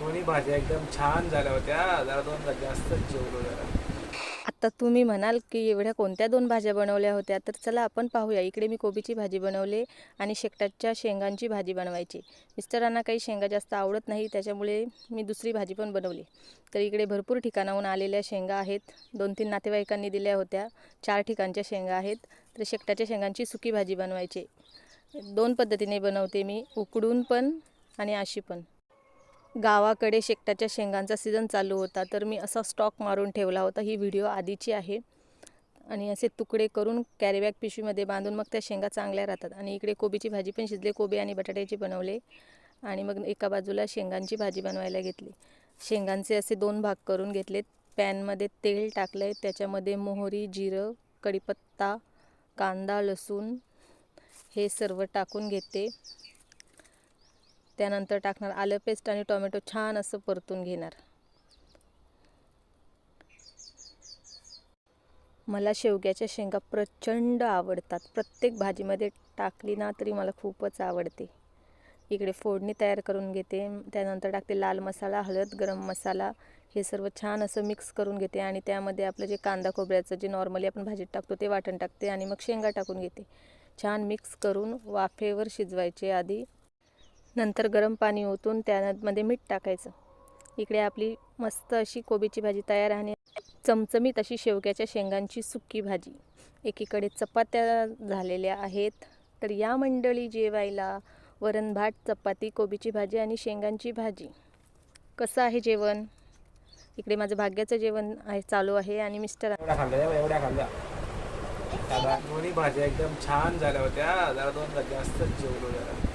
दोन्ही भाज्या एकदम छान झाल्या होत्या. जरा दोन जास्तच जेवलो जरा. आता तुम्ही म्हणाल की एवढ्या कोणत्या दोन भाज्या बनवल्या होत्या? तर चला आपण पाहूया. इकडे मी कोबीची भाजी बनवले आणि शेकटाच्या शेंगांची भाजी बनवायची. मिस्टरांना काही शेंगा जास्त आवडत नाही त्याच्यामुळे मी दुसरी भाजी पण बनवली. तर इकडे भरपूर ठिकाणाहून आलेल्या शेंगा आहेत. दोन तीन नातेवाईकांनी दिल्या होत्या. चार ठिकाणच्या शेंगा आहेत. तर शेकटाच्या शेंगांची सुकी भाजी बनवायची. दोन पद्धतीने बनवते मी. उकडून पण आणि अशी पण. गावाकडे शेकटाच्या शेंगांचा सीझन चालू होता तर मी असा स्टॉक मारून ठेवला होता. ही व्हिडिओ आधीची आहे. आणि असे तुकडे करून कॅरीबॅग पिशवीमध्ये बांधून मग त्या शेंगा चांगल्या राहतात. आणि इकडे कोबीची भाजी पण शिजले. कोबी आणि बटाट्याची बनवले. आणि मग एका बाजूला शेंगांची भाजी बनवायला घेतली. शेंगांचे असे दोन भाग करून घेतलेत. पॅनमध्ये तेल टाकलं आहे त्याच्यामध्ये मोहरी जिरं कढीपत्ता कांदा लसूण हे सर्व टाकून घेते. त्यानंतर टाकणार आलं पेस्ट आणि टोमॅटो छान असं परतून घेणार. मला शेवग्याच्या शेंगा प्रचंड आवडतात. प्रत्येक भाजीमध्ये टाकली ना तरी मला खूपच आवडते. इकडे फोडणी तयार करून घेते. त्यानंतर टाकते लाल मसाला हळद गरम मसाला. हे सर्व छान असं मिक्स करून घेते आणि त्यामध्ये आपलं जे कांदा खोबऱ्याचं जे नॉर्मली आपण भाजीत टाकतो ते वाटण टाकते आणि मग शेंगा टाकून घेते. छान मिक्स करून वाफेवर शिजवायचे आधी. नंतर गरम पाणी ओतून त्यामध्ये मीठ टाकायचं. इकडे आपली मस्त अशी कोबीची भाजी तयार आणि चमचमीत अशी शेवग्याच्या शेंगांची सुक्की भाजी. एकीकडे चपात्या झालेल्या आहेत. तर या मंडळी जेवायला वरण भात चपाती कोबीची भाजी आणि शेंगांची भाजी. कसं आहे जेवण? इकडे माझं भाग्याचं जेवण आहे चालू आहे आणि मिस्टर एवढ्या भाज्या एकदम छान झाल्या होत्या. जरा दोन जास्तच जेवलो जरा.